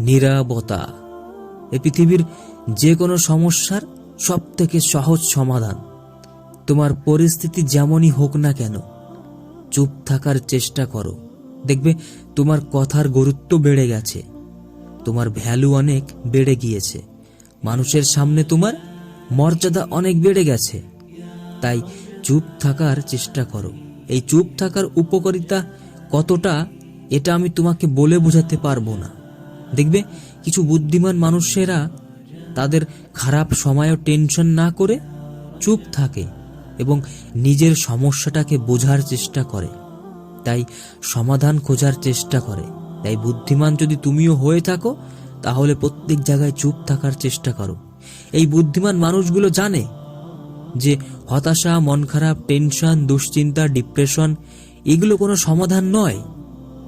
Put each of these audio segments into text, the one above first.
নিরাপত্তা। এ পৃথিবীর যে কোনো সমস্যার সব থেকে সহজ সমাধান। তোমার পরিস্থিতি যেমনই হোক না কেন, চুপ থাকার চেষ্টা করো। দেখবে তোমার কথার গুরুত্ব বেড়ে গেছে, তোমার ভ্যালু অনেক বেড়ে গিয়েছে, মানুষের সামনে তোমার মর্যাদা অনেক বেড়ে গেছে। তাই চুপ থাকার চেষ্টা করো। এই চুপ থাকার উপকারিতা কতটা, এটা আমি তোমাকে বলে বোঝাতে পারব না। দেখবে, কিছু বুদ্ধিমান মানুষেরা তাদের খারাপ সময়ও টেনশন না করে চুপ থাকে এবং নিজের সমস্যাটাকে বোঝার চেষ্টা করে। তাই সমাধান খোঁজার চেষ্টা করে। তাই বুদ্ধিমান যদি তুমিও হয়ে থাকো, তাহলে প্রত্যেক জায়গায় চুপ থাকার চেষ্টা করো। এই বুদ্ধিমান মানুষগুলো জানে যে হতাশা, মন খারাপ, টেনশন, দুশ্চিন্তা, ডিপ্রেশন, এগুলো কোনো সমাধান নয়।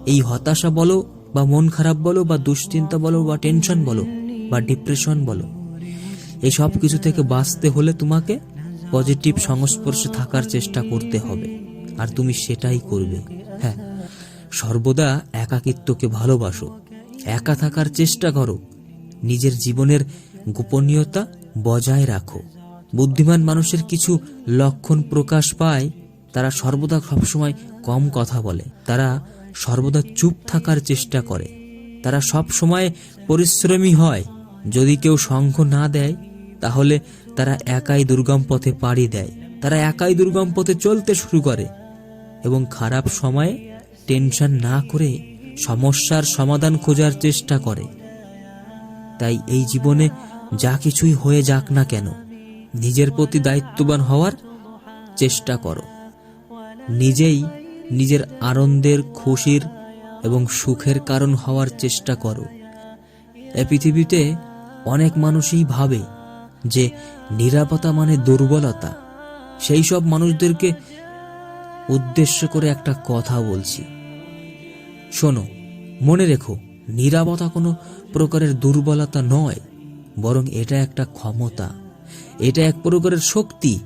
এই হতাশা বলো বা মন খারাপ বলো বা দুশ্চিন্তা বলো বা টেনশন বলো বা ডিপ্রেশন বলো, এই সব কিছু থেকে বাঁচতে হলে তোমাকে পজিটিভ সংস্পর্শে থাকার চেষ্টা করতে হবে। আর তুমি সেটাই করবে। হ্যাঁ সর্বদা একাকিত্বকে ভালোবাসো। একা থাকার চেষ্টা করো। নিজের জীবনের গোপনীয়তা বজায় রাখো। বুদ্ধিমান মানুষের কিছু লক্ষণ প্রকাশ পায়, তারা সর্বদা সবসময় কম কথা বলে। তারা সর্বদা চুপ থাকার চেষ্টা করে। তারা সব সময় পরিশ্রমী হয়। যদি কেউ সঙ্গ না দেয়, তাহলে তারা একাই দুর্গম পথে পাড়ি দেয়। তারা একাই দুর্গম পথে চলতে শুরু করে এবং খারাপ সময়ে টেনশন না করে সমস্যার সমাধান খোঁজার চেষ্টা করে। তাই এই জীবনে যা কিছুই হয়ে যাক না কেন, নিজের প্রতি দায়িত্ববান হওয়ার চেষ্টা করো। নিজেই নিজের আনন্দের, খুশির এবং সুখের কারণ হওয়ার চেষ্টা করো। এ পৃথিবীতে অনেক মানুষই ভাবে যে নিরাপত্তা মানে দুর্বলতা। সেই সব মানুষদেরকে উদ্দেশ্য করে একটা কথা বলছি। শোনো, মনে রেখো, নিরাপত্তা কোনো প্রকারের দুর্বলতা নয়, বরং এটা একটা ক্ষমতা। এটা এক প্রকারের শক্তি।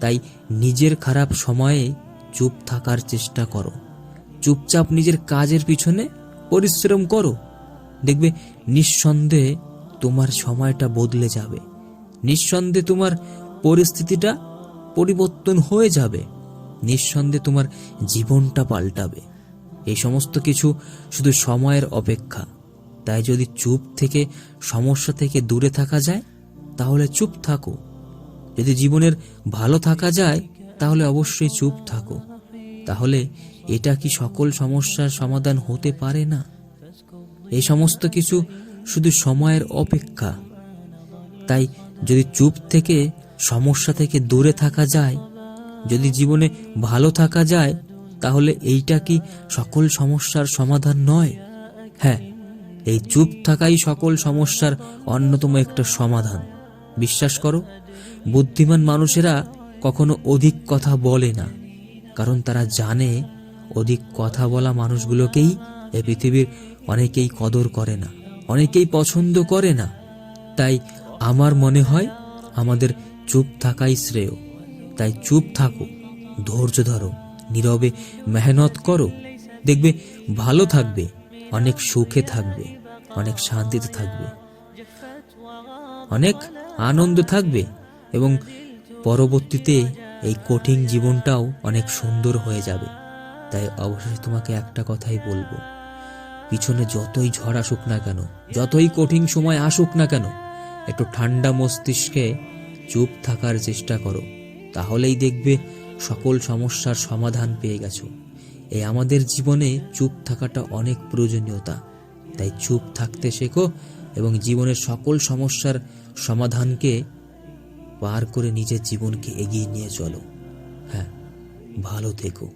তাই নিজের খারাপ সময়ে চুপ থাকার চেষ্টা করো। চুপচাপ নিজের কাজের পিছনে পরিশ্রম করো। দেখবে নিঃসন্দেহে তোমার সময়টা বদলে যাবে। নিঃসন্দেহে তোমার পরিস্থিতিটা পরিবর্তন হয়ে যাবে। নিঃসন্দেহে তোমার জীবনটা পাল্টাবে। এই সমস্ত কিছু শুধু সময়ের অপেক্ষা। তাই যদি চুপ থেকে, সমস্যা থেকে দূরে থাকা যায়, তাহলে চুপ থাকো। যদি জীবনের ভালো থাকা যায় তাহলে অবশ্যই চুপ থাকো। তাহলে এটা কি সকল সমস্যার সমাধান হতে পারে না? এই সমস্ত কিছু শুধু সময়ের অপেক্ষা। তাই যদি চুপ থেকে, সমস্যা থেকে দূরে থাকা যায়, যদি জীবনে ভালো থাকা যায়, তাহলে এইটা কি সকল সমস্যার সমাধান নয়? হ্যাঁ এই চুপ থাকাই সকল সমস্যার অন্যতম একটা সমাধান। বিশ্বাস করো, বুদ্ধিমান মানুষেরা কখনো অধিক কথা বলে না, কারণ তারা জানে অধিক কথা বলা মানুষগুলোকেই এ পৃথিবীর অনেকেই কদর করে না, অনেকেই পছন্দ করে না। তাই আমার মনে হয় আমাদের চুপ থাকাই শ্রেয়। তাই চুপ থাকো, ধৈর্য ধরো, নীরবে মেহনত করো। দেখবে ভালো থাকবে, অনেক সুখে থাকবে, অনেক শান্তিতে থাকবে, অনেক আনন্দ থাকবে এবং পরবর্তীতে এই কঠিন জীবনটাও অনেক সুন্দর হয়ে যাবে। তাই অবশেষে তোমাকে একটা কথাই বলব। পিছনে যতই ঝড় আসুক না কেন, যতই কঠিন সময় আসুক না কেন, একটু ঠান্ডা মস্তিষ্কে চুপ থাকার চেষ্টা করো। তাহলেই দেখবে সকল সমস্যার সমাধান পেয়ে গেছো। এই আমাদের জীবনে চুপ থাকাটা অনেক প্রয়োজনীয়তা। তাই চুপ থাকতে শেখো এবং জীবনের সকল সমস্যার সমাধানকে পার করে নিজের জীবনকে এগিয়ে নিয়ে চলো। হ্যাঁ ভালো থেকো।